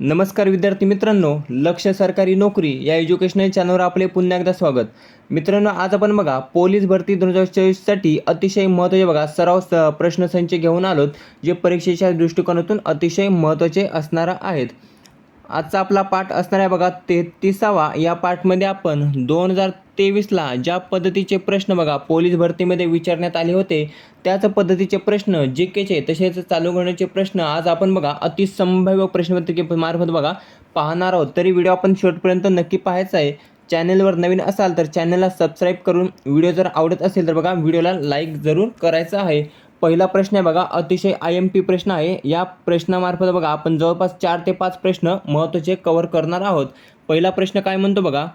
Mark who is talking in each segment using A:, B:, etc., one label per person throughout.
A: नमस्कार विद्यार्थी मित्रांनो लक्ष सरकारी नोकरी या एज्युकेशनल चॅनलवर आपले पुन्हा एकदा स्वागत. मित्रांनो आज आपण बघा पोलीस भरती दोन हजार चोवीससाठी अतिशय महत्त्वाचे बघा सराव स प्रश्नसंच घेऊन आलोत जे परीक्षेच्या दृष्टिकोनातून अतिशय महत्त्वाचे असणार आहेत. आजचा आपला पाठ असणार आहे बघा तेहतीसावा. या पाठमध्ये आपण दोन हजार तेवीसला ज्या पद्धतीचे प्रश्न बघा पोलीस भरतीमध्ये विचारण्यात आले होते त्याच पद्धतीचे प्रश्न जे केचे तसेच चालू घडण्याचे प्रश्न आज आपण बघा अतिसंभाव्य प्रश्नपत्रिके मार्फत बघा पाहणार आहोत. तरी व्हिडिओ आपण शेवटपर्यंत नक्की पाहायचा आहे. चॅनलवर नवीन असाल तर चॅनलला सबस्क्राईब करून व्हिडिओ जर आवडत असेल तर बघा व्हिडिओला लाईक जरूर करायचा आहे. पहिला प्रश्न आहे बघा अतिशय आय एम पी प्रश्न आहे. या प्रश्नामार्फत बघा आपण जवळपास चार ते पाच प्रश्न महत्त्वाचे कव्हर करणार आहोत. पहिला प्रश्न काय म्हणतो बघा?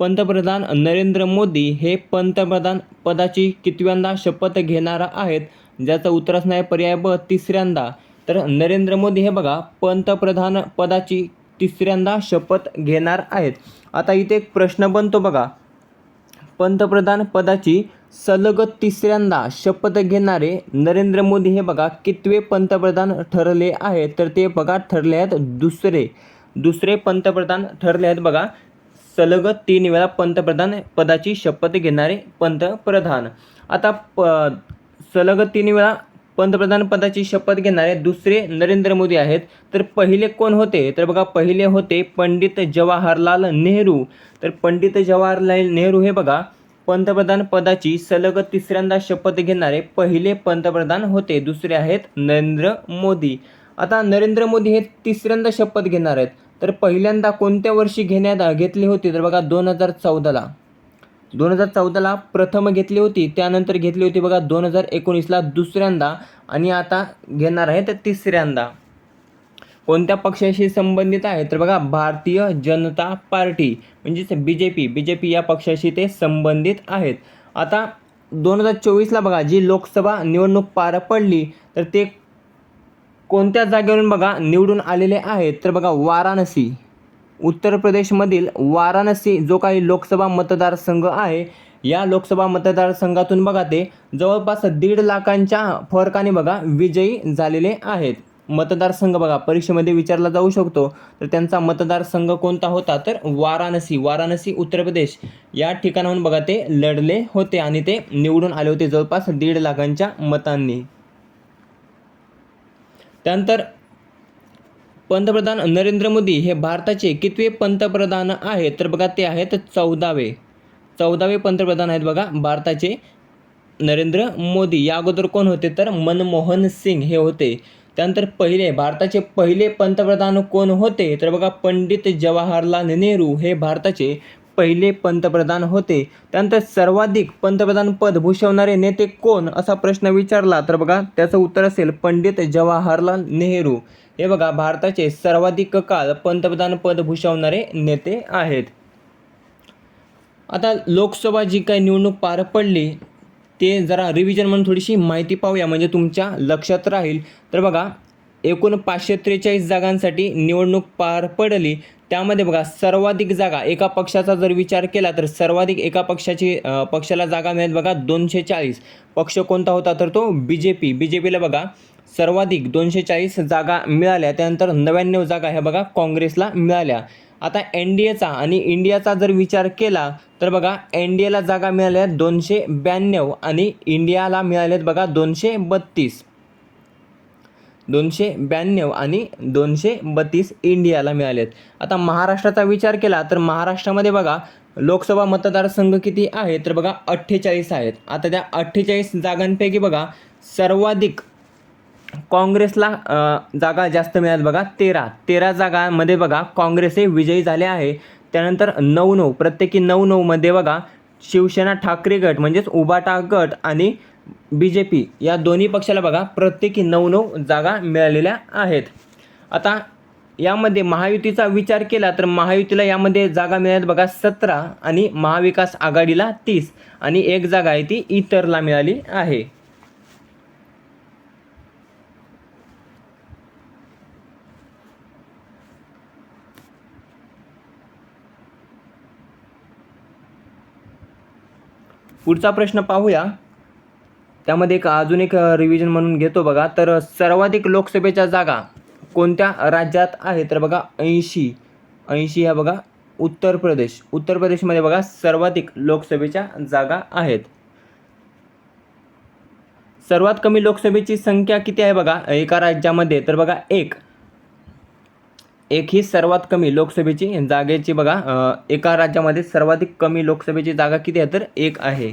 A: पंतप्रधान नरेंद्र मोदी हे पंतप्रधान पदाची कितव्यांदा शपथ घेणार आहेत ज्याचं उत्तर असणार पर्याय ब तिसऱ्यांदा. तर नरेंद्र मोदी हे बघा पंतप्रधान पदाची तिसऱ्यांदा शपथ घेणार आहेत. आता इथे एक प्रश्न बनतो बघा. पंतप्रधान पदाची सलग तिसऱ्यांदा शपथ घेणारे नरेंद्र मोदी हे बघा कितवे पंतप्रधान ठरले आहेत? तर ते बघा ठरले आहेत दुसरे. दुसरे पंतप्रधान ठरले आहेत बघा सलग तीन वेळा पंतप्रधान पदाची शपथ घेणारे पंतप्रधान. आता प सलग तीन वेळा पंतप्रधान पदाची शपथ घेणारे दुसरे नरेंद्र मोदी आहेत. तर पहिले कोण होते? तर बघा पहिले होते पंडित जवाहरलाल नेहरू. तर पंडित जवाहरलाल नेहरू हे बघा पंतप्रधान पदाची सलग तिसऱ्यांदा शपथ घेणारे पहिले पंतप्रधान होते. दुसरे आहेत नरेंद्र मोदी. आता नरेंद्र मोदी हे तिसऱ्यांदा शपथ घेणार आहेत. तर पहिल्यांदा कोणत्या वर्षी घेण्यात घेतली होती? तर बघा दोन हजार चौदाला. दोन हजार चौदाला प्रथम घेतली होती त्यानंतर घेतली होती बघा दोन हजार एकोणीसला दुसऱ्यांदा आणि आता घेणार आहे तर तिसऱ्यांदा. कोणत्या पक्षाशी संबंधित आहे? तर बघा भारतीय जनता पार्टी म्हणजेच B J P B J P या पक्षाशी ते संबंधित आहेत. आता दोन हजार चोवीसला बघा जी लोकसभा निवडणूक पार पडली तर ते कोणत्या जागेवरून बघा निवडून आलेले आहेत तर बघा वाराणसी. उत्तर प्रदेशमधील वाराणसी जो काही लोकसभा मतदारसंघ आहे या लोकसभा मतदारसंघातून बघा ते जवळपास दीड लाखांच्या फरकाने बघा विजयी झालेले आहेत. मतदारसंघ बघा परीक्षेमध्ये विचारला जाऊ शकतो तर त्यांचा मतदारसंघ कोणता होता? तर वाराणसी वाराणसी उत्तर प्रदेश. या ठिकाणाहून बघा ते लढले होते आणि ते निवडून आले होते जवळपास दीड लाखांच्या मतांनी. त्यानंतर पंतप्रधान नरेंद्र मोदी हे भारताचे कितवे पंतप्रधान आहेत. तर बघा ते आहेत चौदावे. चौदावे पंतप्रधान आहेत बघा भारताचे नरेंद्र मोदी. या अगोदर कोण होते? तर मनमोहन सिंग हे होते. त्यानंतर पहिले भारताचे पहिले पंतप्रधान कोण होते? तर बघा पंडित जवाहरलाल नेहरू हे भारताचे पहिले पंतप्रधान होते. त्यानंतर सर्वाधिक पंतप्रधान पद भूषवणारे नेते कोण असा प्रश्न विचारला? तर बघा त्याचं उत्तर असेल पंडित जवाहरलाल नेहरू. हे बघा भारताचे सर्वाधिक काळ पंतप्रधान पद भूषवणारे नेते आहेत. आता लोकसभा जी काही निवडणूक पार पडली ते जरा रिव्हिजन म्हणून थोडीशी माहिती पाहूया म्हणजे तुमच्या लक्षात राहील. तर बघा एकूण पाचशे त्रेचाळीस जागांसाठी निवडणूक पार पडली. त्यामध्ये बघा सर्वाधिक जागा एका पक्षाचा जर विचार केला तर सर्वाधिक एका पक्षाची पक्षाला जागा मिळत बघा दोनशे चाळीस पक्ष कोणता होता तर तो B J P B J पीला बघा सर्वाधिक दोनशे चाळीस जागा मिळाल्या. त्यानंतर नव्याण्णव जागा ह्या बघा काँग्रेसला मिळाल्या. आता एन डी एचा आणि इंडियाचा जर विचार केला तर बघा एन डी एला जागा मिळाल्या दोनशे ब्याण्णव आणि इंडियाला मिळाल्यात बघा दोनशे बत्तीस. दोनशे ब्याण्णव आणि दोनशे बत्तीस इंडियाला मिळाले आहेत आता महाराष्ट्राचा विचार केला तर महाराष्ट्रामध्ये बघा लोकसभा मतदारसंघ किती आहे? तर बघा अठ्ठेचाळीस आहेत. आता त्या अठ्ठेचाळीस जागांपैकी बघा सर्वाधिक काँग्रेसला जागा जास्त मिळाल्या बघा तेरा. तेरा जागांमध्ये बघा काँग्रेस हे विजयी झाले आहे. त्यानंतर नऊ नऊ प्रत्येकी नऊ नऊमध्ये बघा शिवसेना ठाकरे गट म्हणजेच उबाटा गट आणि बी जे पी या दोन्ही पक्षाला बघा प्रत्येकी नऊ नऊ जागा मिळालेल्या आहेत. आता यामध्ये महायुतीचा विचार केला तर महायुतीला यामध्ये जागा मिळाल्यात बघा सतरा आणि महाविकास आघाडीला तीस आणि एक जागा आहे ती इतरला मिळाली आहे. पुढचा प्रश्न पाहूया. त्यामध्ये एक अजून एक रिव्हिजन म्हणून घेतो बघा. तर सर्वाधिक लोकसभेच्या जागा कोणत्या राज्यात आहे तर बघा ऐंशी. ऐंशी ह्या बघा उत्तर प्रदेश. उत्तर प्रदेशमध्ये बघा सर्वाधिक लोकसभेच्या जागा आहेत. सर्वात कमी लोकसभेची संख्या किती आहे बघा एका राज्यामध्ये? तर बघा एक. एक ही सर्वात कमी लोकसभेची जागेची बघा एका राज्यामध्ये सर्वाधिक कमी लोकसभेची जागा किती आहे? तर एक आहे.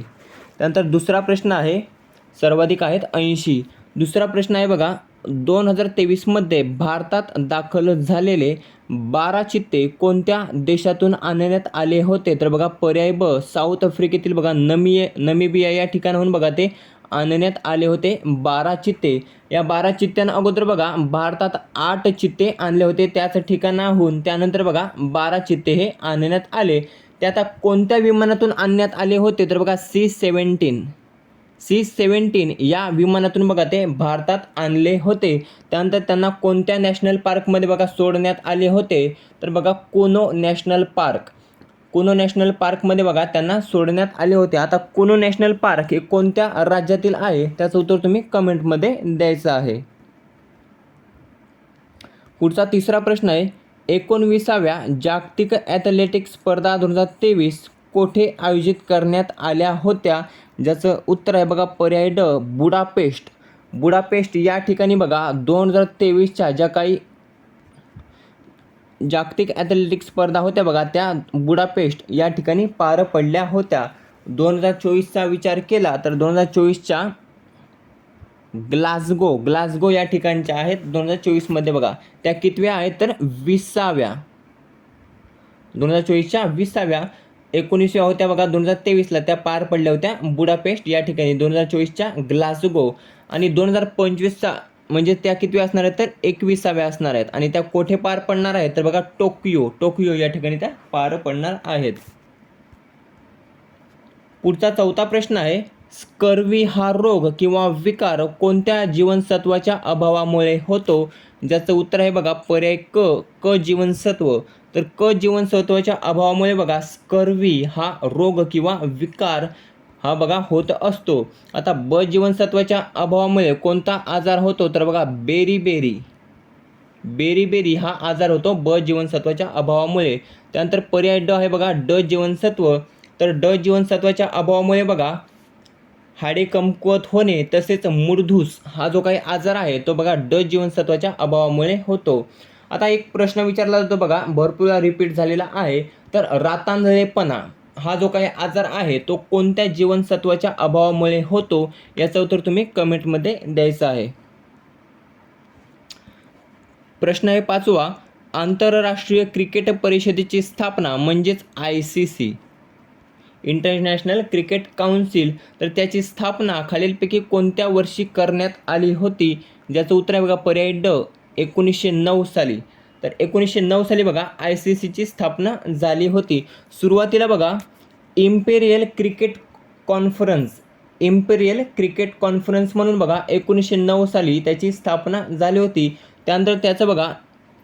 A: त्यानंतर दुसरा प्रश्न आहे सर्वाधिक आहेत ऐंशी. दुसरा प्रश्न आहे बघा दोन हजार तेवीसमध्ये भारतात दाखल झालेले बारा चित्ते कोणत्या देशातून आणण्यात आले होते? तर बघा पर्याय ब साऊथ आफ्रिकेतील बघा नमिये नमिबिया या ठिकाणाहून बघा ते आणण्यात आले होते बारा चित्ते. या बारा चित्त्यांना अगोदर बघा भारतात आठ चित्ते आणले होते त्याच ठिकाणाहून. त्यानंतर बघा बारा चित्ते हे आणण्यात आले. ते आता कोणत्या विमानातून आणण्यात आले होते? तर बघा सी सेवन्टीन सी सेवन्टीन या विमानातून बघा ते भारतात आणले होते. त्यानंतर त्यांना कोणत्या नॅशनल पार्कमध्ये बघा सोडण्यात आले होते? तर बघा कोनो नॅशनल पार्क. कोनो नॅशनल पार्कमध्ये बघा त्यांना सोडण्यात आले होते. आता कोनो नॅशनल पार्क हे कोणत्या राज्यातील आहे? त्याचं उत्तर तुम्ही कमेंटमध्ये द्यायचं आहे. पुढचा तिसरा प्रश्न आहे. एकोणविसाव्या जागतिक ॲथलेटिक्स स्पर्धा दोन हजार तेवीस कोठे आयोजित करण्यात आल्या होत्या? ज्याचं उत्तर आहे बघा पर्याय ड बुडापेस्ट. बुडापेस्ट या ठिकाणी बघा दोन हजार तेवीसच्या ज्या काही जागतिक ॲथलेटिक्स स्पर्धा होत्या बघा त्या बुडापेस्ट या ठिकाणी पार पडल्या होत्या. दोन हजार चोवीसचा विचार केला तर दोन हजार चोवीसच्या ग्लासगो ग्लासगो या ठिकाणच्या आहेत. दोन हजार चोवीसमध्ये बघा त्या कितव्या आहेत तर विसाव्या. दोन हजार चोवीसच्या विसाव्या एकोणीसव्या होत्या बघा दोन हजार तेवीसला त्या पार पडल्या होत्या बुडापेस्ट. या ठिकाणी दोन हजार चोवीसच्या ग्लासगो. आणि दोन हजार पंचवीसचा म्हणजे त्या कितव्या असणार आहेत तर एकविसाव्या असणार आहेत. आणि त्या कोठे पार पडणार आहेत तर बघा टोकियो. टोकियो या ठिकाणी त्या पार पडणार आहेत. पुढचा चौथा प्रश्न आहे स्कर्वी हा रोग किंवा विकार कोणत्या जीवनसत्वाच्या अभावामुळे होतो? ज्याचं उत्तर आहे बघा पर्याय क क जीवनसत्व. तर क जीवनसत्वाच्या अभावामुळे बघा स्कर्वी हा रोग किंवा विकार हा बघा होत असतो. आता ब जीवनसत्वाच्या अभावामुळे कोणता आजार होतो? तर बघा बेरी बेरी. बेरी बेरी हा आजार होतो ब जीवनसत्वाच्या अभावामुळे. त्यानंतर पर्याय ड आहे बघा ड जीवनसत्व तर ड जीवनसत्वाच्या अभावामुळे बघा हाडे कमकुवत होणे तसेच मूर्धूस हा जो काही आजार आहे तो बघा ड जीवनसत्वाच्या अभावामुळे होतो. आता एक प्रश्न विचारला जातो बघा भरपूर रिपीट झालेला आहे. तर रातांधळेपणा हा जो काही आजार आहे तो कोणत्या जीवनसत्वाच्या अभावामुळे होतो याचं उत्तर तुम्ही कमेंटमध्ये द्यायचं आहे. प्रश्न आहे पाचवा आंतरराष्ट्रीय क्रिकेट परिषदेची स्थापना म्हणजेच I C C international cricket council तर त्याची स्थापना खालीलपैकी कोणत्या वर्षी करण्यात आली होती? ज्याचं उत्तर आहे बघा पर्याय ड एकोणीसशे नऊ साली. तर एकोणीसशे नऊ साली बघा आय सी सीची स्थापना झाली होती. सुरुवातीला बघा imperial cricket conference imperial cricket conference म्हणून बघा एकोणीसशे नऊ साली त्याची स्थापना झाली होती. त्यानंतर त्याचं बघा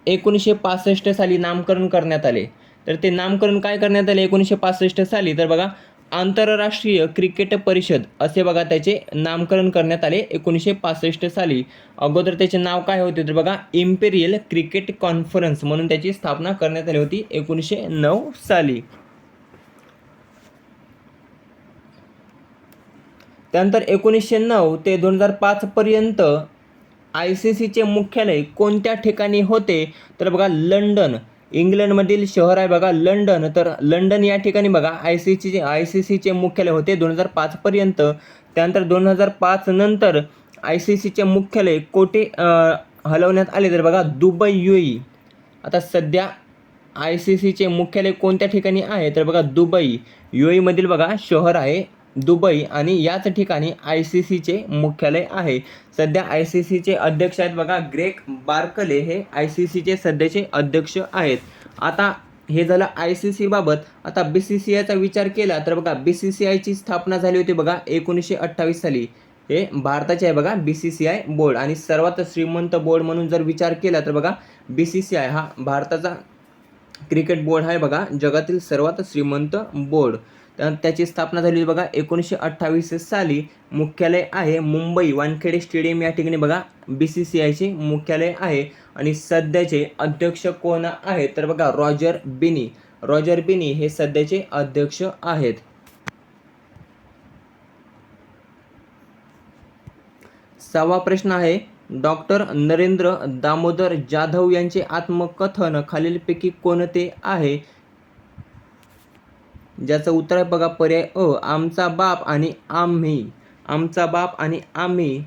A: एकोणीसशे पासष्ट साली नामकरण करण्यात आले. तर ते नामकरण काय करण्यात आले? एकोणीसशे पासष्ट साली. तर बघा आंतरराष्ट्रीय क्रिकेट परिषद असे बघा त्याचे नामकरण करण्यात आले एकोणीसशे पासष्ट साली. अगोदर त्याचे नाव काय होते तर बघा इम्पेरियल क्रिकेट कॉन्फरन्स म्हणून त्याची स्थापना करण्यात आली होती एकोणीसशे नऊ साली. त्यानंतर एकोणीसशे नऊ ते दोन हजार पाचपर्यंत आय सी सीचे मुख्यालय कोणत्या ठिकाणी होते? तर बघा लंडन. इंग्लंडमधील शहर आहे बघा लंडन. तर लंडन या ठिकाणी बघा आय सी सीचे आय सी सीचे मुख्यालय होते दोन हजार पाचपर्यंत त्यानंतर दोन हजार पाच नंतर आय सी सीचे मुख्यालय कोठे हलवण्यात आले? तर बघा दुबई यू आता सध्या आय सी सीचे मुख्यालय कोणत्या ठिकाणी आहे? तर बघा दुबई. यू बघा शहर आहे दुबई आणि याच ठिकाणी आय सी सीचे मुख्यालय आहे. सध्या आय सी सीचे अध्यक्ष आहेत बघा ग्रेक बार्कले हे आय सी सीचे सध्याचे अध्यक्ष आहेत. आता हे झालं आय सी सीबाबत आता बी सी सी आयचा विचार केला तर बघा बी सी सी आयची स्थापना झाली होती बघा एकोणीसशे अठ्ठावीस साली. हे भारताचे आहे बघा B C C I board. आणि सर्वात श्रीमंत बोर्ड म्हणून जर विचार केला तर बघा बी सी सी आय हा भारताचा क्रिकेट बोर्ड आहे बघा जगातील सर्वात श्रीमंत बोर्ड. त्याची स्थापना झाली होती बघा एकोणीसशे अठ्ठावीस साली मुख्यालय आहे मुंबई. वानखेडे स्टेडियम या ठिकाणी बघा बी सी सी आयचे मुख्यालय आहे. आणि सध्याचे अध्यक्ष कोण आहेत? तर बघा रॉजर बिनी. रॉजर बिनी हे सध्याचे अध्यक्ष आहेत. सहावा प्रश्न आहे डॉक्टर नरेंद्र दामोदर जाधव यांचे आत्मकथन खालीलपैकी कोणते आहे? ज्याचं उत्तर आहे बघा पर्याय अ आमचा बाप आणि आम्ही. आमचा बाप आणि आम्ही.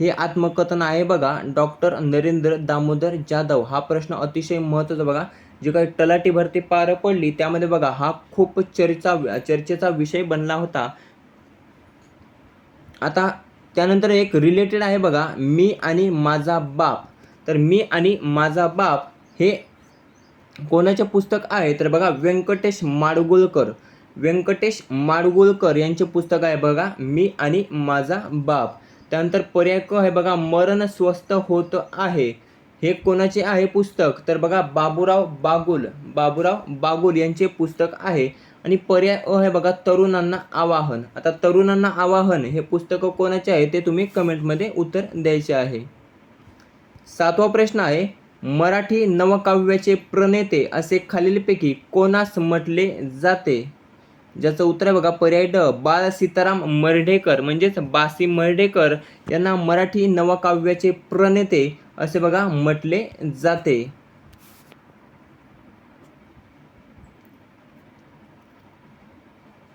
A: हे आत्मकथन आहे बघा डॉक्टर नरेंद्र दामोदर जाधव. हा प्रश्न अतिशय महत्त्वाचा बघा. जे काही तलाठी भरती पार पडली त्यामध्ये बघा हा खूप चर्चा चर्चेचा विषय बनला होता. आता त्यानंतर एक रिलेटेड आहे बघा मी आणि माझा बाप. तर मी आणि माझा बाप हे कोणाचे पुस्तक आहे तर बघा व्यंकटेश माडगुळकर. व्यंकटेश माडगुळकर यांचे पुस्तक आहे बघा मी आणि माझा बाप. त्यानंतर पर्याय क आहे बघा मरण स्वस्त होत आहे. हे कोणाचे आहे पुस्तक? तर बघा बाबूराव बागुल. बाबूराव बागुल यांचे पुस्तक आहे. आणि पर्याय अ आहे बघा तरुणांना आवाहन. आता तरुणांना आवाहन हे पुस्तकं कोणाचे आहे ते तुम्ही कमेंटमध्ये उत्तर द्यायचे आहे. सातवा प्रश्न आहे मराठी नवकाव्याचे प्रणेते असे खालीलपैकी कोणास म्हटले जाते? ज्याचं उत्तर आहे बघा पर्याय ड. बाळ सीताराम मर्ढेकर. म्हणजेच बासी मर्ढेकर यांना मराठी नवकाव्याचे प्रणेते असे बघा म्हटले जाते.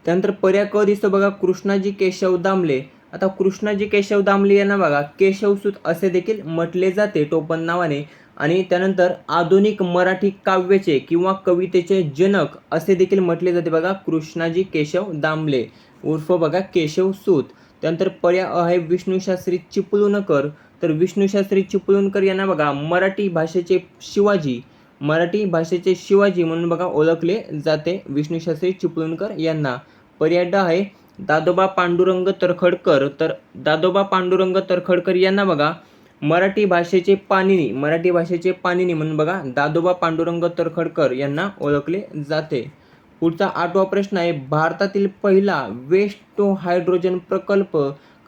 A: त्यानंतर पर्याय क दिसतो बघा कृष्णाजी केशव दामले. आता कृष्णाजी केशव दामले यांना बघा केशवसूत असे देखील म्हटले जाते टोपण नावाने. आणि त्यानंतर आधुनिक मराठी काव्याचे किंवा कवितेचे जनक असे देखील म्हटले जाते बघा कृष्णाजी केशव दामले. उर्फ बघा केशव सूत. त्यानंतर पर्याय आहे विष्णूशास्त्री चिपळूणकर. तर विष्णूशास्त्री चिपळूणकर यांना बघा मराठी भाषेचे शिवाजी. मराठी भाषेचे शिवाजी म्हणून बघा ओळखले जाते विष्णूशास्त्री चिपळूणकर यांना. पर्याय आहे दादोबा पांडुरंग तरखडकर. तर दादोबा पांडुरंग तरखडकर यांना बघा मराठी भाषेचे पाणिनी मराठी भाषेचे पाणिनी म्हणून बघा दादोबा पांडुरंग तरखडकर यांना ओळखले जाते. पुढचा आठवा प्रश्न आहे भारतातील पहिला वेस्ट टू हायड्रोजन प्रकल्प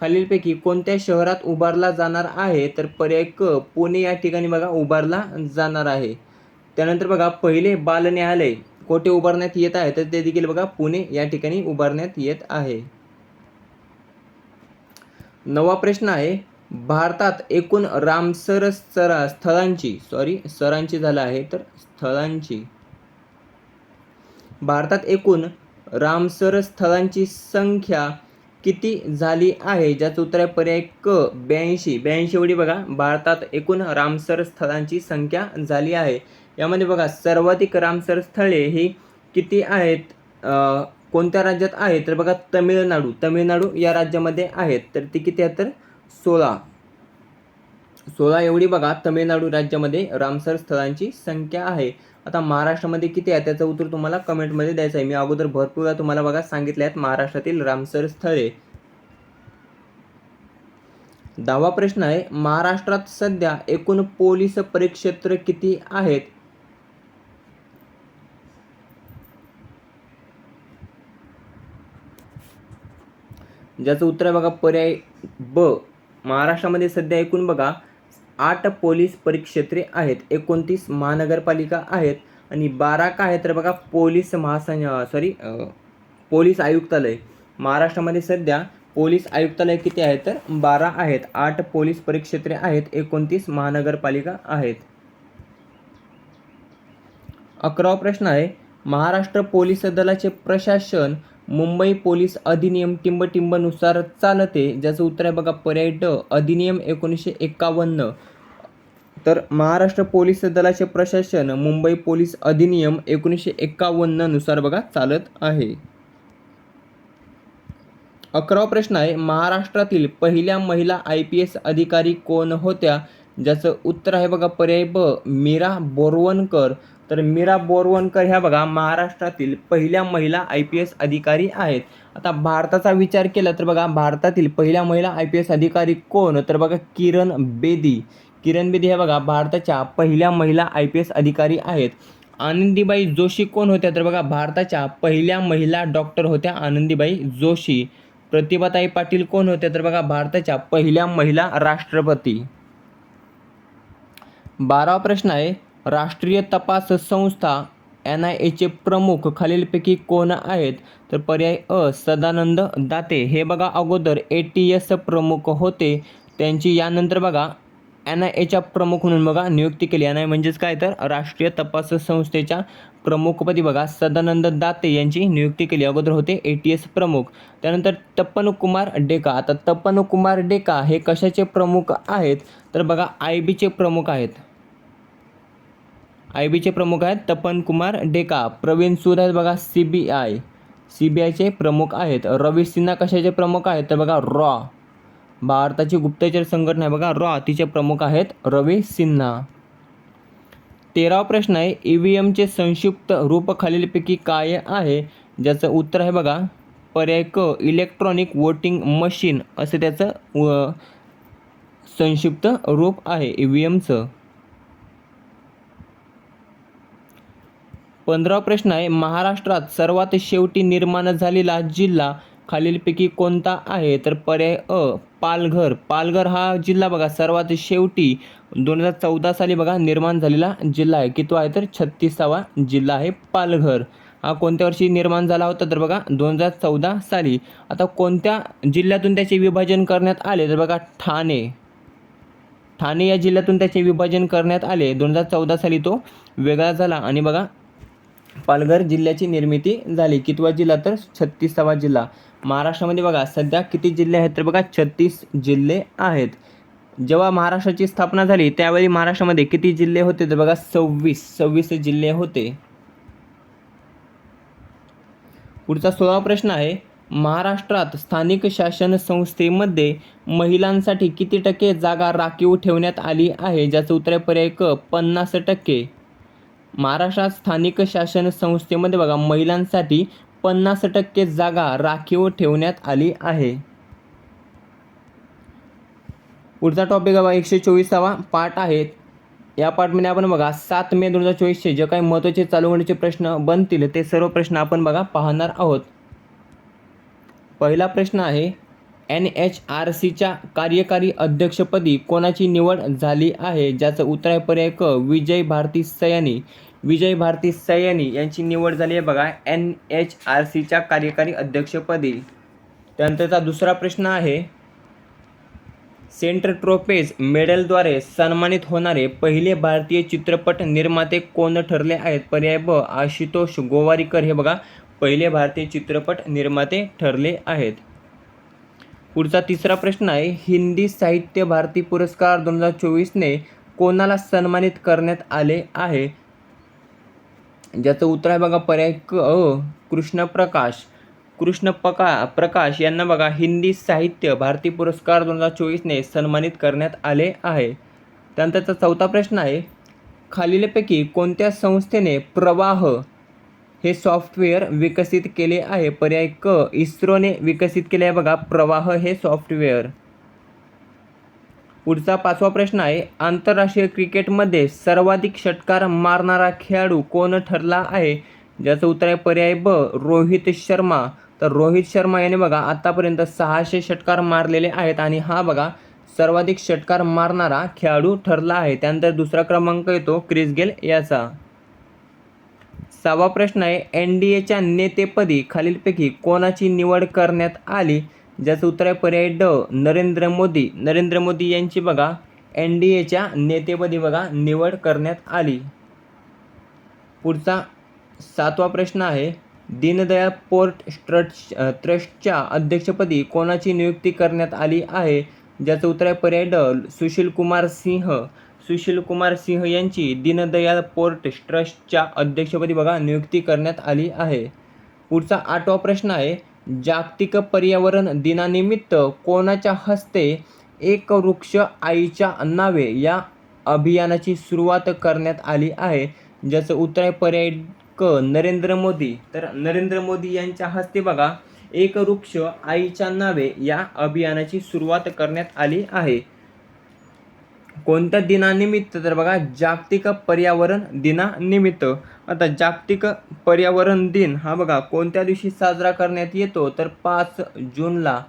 A: खालीलपैकी कोणत्या शहरात उभारला जाणार आहे? तर पर्याय क पुणे या ठिकाणी बघा उभारला जाणार आहे. त्यानंतर बघा पहिले बाल न्यायालय कोठे उभारण्यात येत आहे? तर ते देखील बघा पुणे या ठिकाणी उभारण्यात येत आहे. नवा प्रश्न आहे भारतात एकूण रामसर सरा स्थळांची सॉरी सरांची झालं आहे तर स्थळांची. भारतात एकूण रामसर स्थळांची संख्या किती झाली आहे? ज्याचं उत्तर आहे पर्याय क ब्याऐंशी. ब्याऐंशी एवढी बघा. भारतात एकूण रामसर स्थळांची संख्या झाली आहे. यामध्ये बघा सर्वाधिक रामसर स्थळे ही किती आहेत? कोणत्या राज्यात आहेत? तर बघा तमिळनाडू. तमिळनाडू या राज्यामध्ये आहेत. तर ती किती आहेत तर सोळा. सोळा एवढी बघा तमिळनाडू राज्यामध्ये रामसर स्थळांची संख्या आहे. आता महाराष्ट्रामध्ये किती आहे? त्याचं उत्तर तुम्हाला कमेंटमध्ये द्यायचं आहे. मी अगोदर भरपूर तुम्हाला बघा सांगितले आहेत महाराष्ट्रातील रामसर स्थळे. दहावा प्रश्न आहे महाराष्ट्रात सध्या एकूण पोलीस परिक्षेत्र किती आहेत? ज्याचं उत्तर आहे बघा पर्याय ब. महाराष्ट्रामध्ये सध्या एकूण बघा आठ पोलीस परिक्षेत्रे आहेत एकोणतीस महानगरपालिका आहेत आणि बारा काय आहेत तर बघा पोलीस महासं सॉरी पोलीस आयुक्तालय. महाराष्ट्रामध्ये सध्या पोलीस आयुक्तालय किती आहेत तर बारा आहेत आठ पोलीस परिक्षेत्रे आहेत एकोणतीस महानगरपालिका आहेत. अकरावा प्रश्न आहे महाराष्ट्र पोलीस दलाचे प्रशासन मुंबई पोलीस अधिनियम टिंबटिंबनुसार चालते ज्याचं उत्तर आहे बघा पर्याय ड अधिनियम एकोणीसशे एकावन्न तर महाराष्ट्र पोलीस दलाचे प्रशासन मुंबई पोलीस अधिनियम एकोणीसशे एकावन्ननुसार बघा चालत आहे. अकरावा प्रश्न आहे महाराष्ट्रातील पहिल्या महिला आय पी एस अधिकारी कोण होत्या? ज्याचं उत्तर आहे बघा पर्याय ब मीरा बोरवणकर. तर मीरा बोरवणकर ह्या बघा महाराष्ट्रातील पहिल्या महिला आय पी एस अधिकारी आहेत. आता भारताचा विचार केला तर बघा भारतातील पहिल्या महिला आय पी एस अधिकारी कोण? तर बघा किरण बेदी. किरण बेदी ह्या बघा भारताच्या पहिल्या महिला आय पी एस अधिकारी आहेत. आनंदीबाई जोशी कोण होत्या? तर बघा भारताच्या पहिल्या महिला डॉक्टर होत्या आनंदीबाई जोशी. प्रतिभाताई पाटील कोण होत्या? तर बघा भारताच्या पहिल्या महिला राष्ट्रपती. बारावा प्रश्न आहे राष्ट्रीय तपास संस्था एन आय एचे प्रमुख खालीलपैकी कोण आहेत? तर पर्याय अ सदानंद दाते. हे बघा अगोदर ए टी एस प्रमुख होते. त्यांची यानंतर बघा एन आय एच्या प्रमुख म्हणून बघा नियुक्ती केली. एन आय म्हणजेच काय? तर राष्ट्रीय तपास संस्थेच्या प्रमुखपदी बघा सदानंद दाते यांची नियुक्ती केली. अगोदर होते ए टी एस प्रमुख. त्यानंतर तप्पन कुमार डेका. आता तप्पन कुमार डेका हे कशाचे प्रमुख आहेत? तर बघा आय बीचे प्रमुख आहेत. आय बीचे प्रमुख आहेत तपन कुमार डेका प्रवीण सूद आहेत बघा C B I. C B आयचे प्रमुख आहेत. रवी सिन्हा कशाचे प्रमुख आहेत? तर बघा रॉ. भारताची गुप्तचर संघटना आहे. बघा रॉ तिचे प्रमुख आहेत रवी सिन्हा. तेरावा प्रश्न आहे ई व्ही एमचे संक्षिप्त रूप खालीलपैकी काय आहे? ज्याचं उत्तर आहे बघा पर्याय क इलेक्ट्रॉनिक वोटिंग मशीन असं त्याचं व- संक्षिप्त रूप आहे ई व्ही एमचं पंधरावा प्रश्न आहे. महाराष्ट्रात सर्वात शेवटी निर्माण झालेला जिल्हा खालीलपैकी कोणता आहे? तर पर्याय अ पालघर. पालघर हा जिल्हा बघा सर्वात शेवटी दोन हजार चौदा साली बघा निर्माण झालेला जिल्हा आहे. की तो आहे तर छत्तीसावा जिल्हा आहे पालघर. हा कोणत्या वर्षी निर्माण झाला होता तर बघा दोन हजार चौदा साली. आता कोणत्या जिल्ह्यातून त्याचे विभाजन करण्यात आले? तर बघा ठाणे. ठाणे या जिल्ह्यातून त्याचे विभाजन करण्यात आले. दोन हजार चौदा साली तो वेगळा झाला. आणि बघा पालघर जिल्ह्याची निर्मिती झाली. कितवा जिल्हा तर छत्तीसावा जिल्हा. महाराष्ट्रामध्ये बघा सध्या किती जिल्हे आहेत तर बघा छत्तीस जिल्हे आहेत. जेव्हा महाराष्ट्राची स्थापना झाली त्यावेळी महाराष्ट्रामध्ये किती जिल्हे होते तर बघा सव्वीस. सव्वीस जिल्हे होते. पुढचा सोळावा प्रश्न आहे महाराष्ट्रात स्थानिक शासन संस्थेमध्ये महिलांसाठी किती टक्के जागा राखीव ठेवण्यात आली आहे? ज्याचं उत्तर आहे पर्याय क पन्नास टक्के. महाराष्ट्रात स्थानिक शासन संस्थेमध्ये बघा महिलांसाठी पन्नास टक्के जागा राखीव ठेवण्यात आली आहे. पुढचा टॉपिक बघा एकशे चोवीसावा पाठ आहे. या पाठमध्ये आपण बघा सात मे दोन हजार चोवीसचे जे काही महत्त्वाचे चालू घडीचे प्रश्न बनतील ते सर्व प्रश्न आपण बघा पाहणार आहोत. पहिला प्रश्न आहे एन एच आर सीच्या कार्यकारी अध्यक्षपदी कोणाची निवड झाली आहे ज्याचं उत्तर आहे पर्याय क विजय भारती सयानी. विजय भारती सयानी यांची निवड झाली आहे बघा एन एच आर सीच्या कार्यकारी अध्यक्षपदी. त्यानंतरचा दुसरा प्रश्न आहे सेंटर ट्रोपेज मेडलद्वारे सन्मानित होणारे पहिले भारतीय चित्रपट निर्माते कोण ठरले आहेत? पर्याय ब आशुतोष गोवारीकर. हे बघा पहिले भारतीय चित्रपट निर्माते ठरले आहेत. पुढचा तिसरा प्रश्न आहे हिंदी साहित्य भारती पुरस्कार दोन हजार चोवीसने कोणाला सन्मानित करण्यात आले आहे? ज्याचं उत्तर आहे बघा पर्याय क अ कृष्ण प्रकाश कृष्ण पका प्रकाश यांना बघा हिंदी साहित्य भारती पुरस्कार दोन हजार चोवीसने सन्मानित करण्यात आले आहे. त्यानंतरचा चौथा प्रश्न आहे खालीलपैकी कोणत्या संस्थेने प्रवाह हे सॉफ्टवेअर विकसित केले आहे. पर्याय क इस्रोने विकसित केले आहे बघा. प्रवाह हे सॉफ्टवेअर. पुढचा पाचवा प्रश्न आहे आंतरराष्ट्रीय क्रिकेटमध्ये सर्वाधिक षटकार मारणारा खेळाडू कोण ठरला आहे? ज्याचं उत्तर आहे पर्याय ब रोहित शर्मा. तर रोहित शर्मा याने बघा आतापर्यंत सहाशे षटकार मारलेले आहेत आणि हा बघा सर्वाधिक षटकार मारणारा खेळाडू ठरला आहे. त्यानंतर दुसरा क्रमांक येतो क्रिस गेल याचा. सहावा प्रश्न आहे एन डी एच्या नेतेपदी खालीलपैकी कोणाची निवड करण्यात आली? ज्याचं उत्तर आहे पर्याय ड नरेंद्र मोदी. नरेंद्र मोदी यांची बघा एन डी एच्या नेतेपदी बघा निवड करण्यात आली. पुढचा सातवा प्रश्न आहे दीनदयाळ पोर्ट ट्रस्ट ट्रस्टच्या अध्यक्षपदी कोणाची नियुक्ती करण्यात आली आहे? ज्याचं उत्तर आहे पर्याय ड सुशील कुमार सिंह. सुशील कुमार सिंह यांची दीनदयाळ पोर्ट ट्रस्टच्या अध्यक्षपदी बघा नियुक्ती करण्यात आली आहे. पुढचा आठवा प्रश्न आहे जागतिक पर्यावरण दिनानिमित्त कोणाच्या हस्ते एक वृक्ष आईच्या नावे या अभियानाची सुरुवात करण्यात आली आहे? ज्याचं उत्तर आहे पर्याय क नरेंद्र मोदी. तर नरेंद्र मोदी यांच्या हस्ते बघा एक वृक्ष आईच्या नावे या अभियानाची सुरुवात करण्यात आली आहे. कोणत्या दिनानिमित्त? तर बघा जागतिक पर्यावरण दिनानिमित्त. आता जागतिक पर्यावरण दिन हा बघा कोणत्या दिवशी साजरा करण्यात येतो? तर पाच जूनला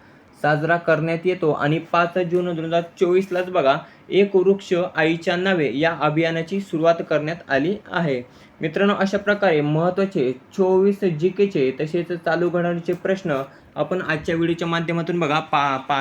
A: साजरा करण्यात येतो. आणि पाच जून दोन हजार चोवीसलाच बघा एक वृक्ष आईच्या नावे या अभियानाची सुरुवात करण्यात आली आहे. मित्रांनो अशा प्रकारे महत्त्वाचे चोवीस जी केचे तसेच चालू घडामोडीचे प्रश्न आपण आजच्या व्हिडिओच्या माध्यमातून बघा पा पा